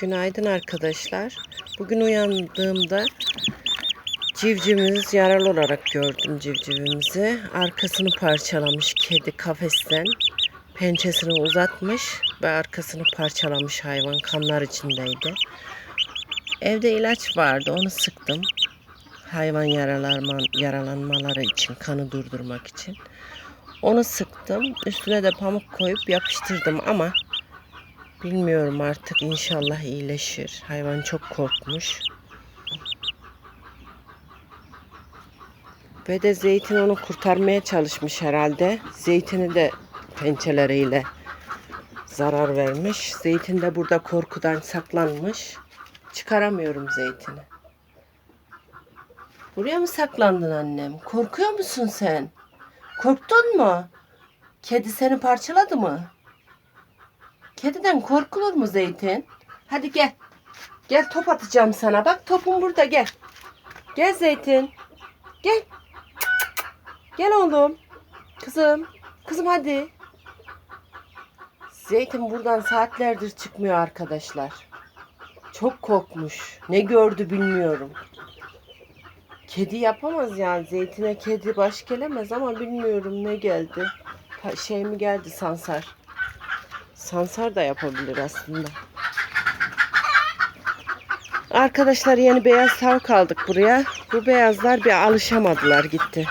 Günaydın arkadaşlar. Bugün uyandığımda civcivimiz yaralı olarak gördüm civcivimizi. Arkasını parçalamış kedi kafesten. Pençesini uzatmış ve arkasını parçalamış hayvan kanlar içindeydi. Evde ilaç vardı onu sıktım. Hayvan yaralanma, yaralanmaları için kanı durdurmak için. Onu sıktım. Üstüne de pamuk koyup yapıştırdım ama Bilmiyorum artık inşallah iyileşir. Hayvan çok korkmuş. Ve de zeytin onu kurtarmaya çalışmış herhalde. Zeytini de pençeleriyle zarar vermiş. Zeytin de burada korkudan saklanmış. Çıkaramıyorum zeytini. Buraya mı saklandın annem? Korkuyor musun sen? Korktun mu? Kedi seni parçaladı mı? Kediden korkulur mu Zeytin? Hadi gel. Gel top atacağım sana. Bak topun burada gel. Gel Zeytin. Gel. Gel oğlum. Kızım. Kızım hadi. Zeytin buradan saatlerdir çıkmıyor arkadaşlar. Çok korkmuş. Ne gördü bilmiyorum. Kedi yapamaz yani. Zeytine kedi baş gelemez ama bilmiyorum ne geldi. Şey mi geldi Sansar? Sansar da yapabilir aslında. Arkadaşlar yeni beyaz tavuk aldık buraya. Bu beyazlar bir alışamadılar gitti.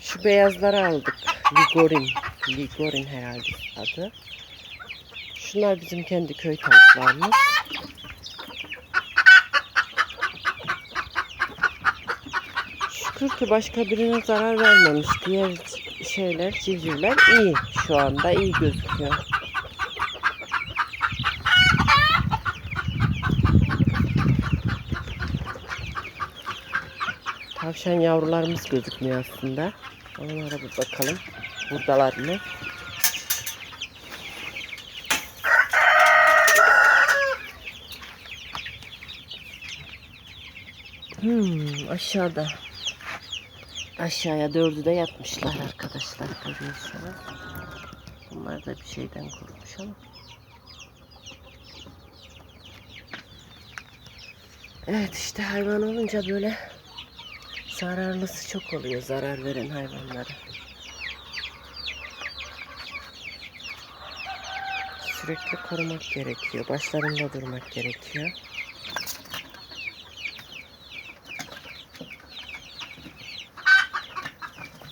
Şu beyazları aldık. Ligorin. Ligorin herhalde adı. Şunlar bizim kendi köy tavuklarımız. Şükür ki başka birine zarar vermemiş. Diğer şeyler, civcivler iyi. Şu anda iyi gözüküyor. Tavşan yavrularımız gözükmüyor aslında. Onlara bir bakalım. Buradalar mı? Hmm, aşağıda. Aşağıya dördü de yatmışlar arkadaşlar görüyorsunuz. Bunlar da bir şeyden korkmuş ama. Evet işte hayvan olunca böyle zararlısı çok oluyor zarar veren hayvanlara. Sürekli korumak gerekiyor. Başlarında durmak gerekiyor.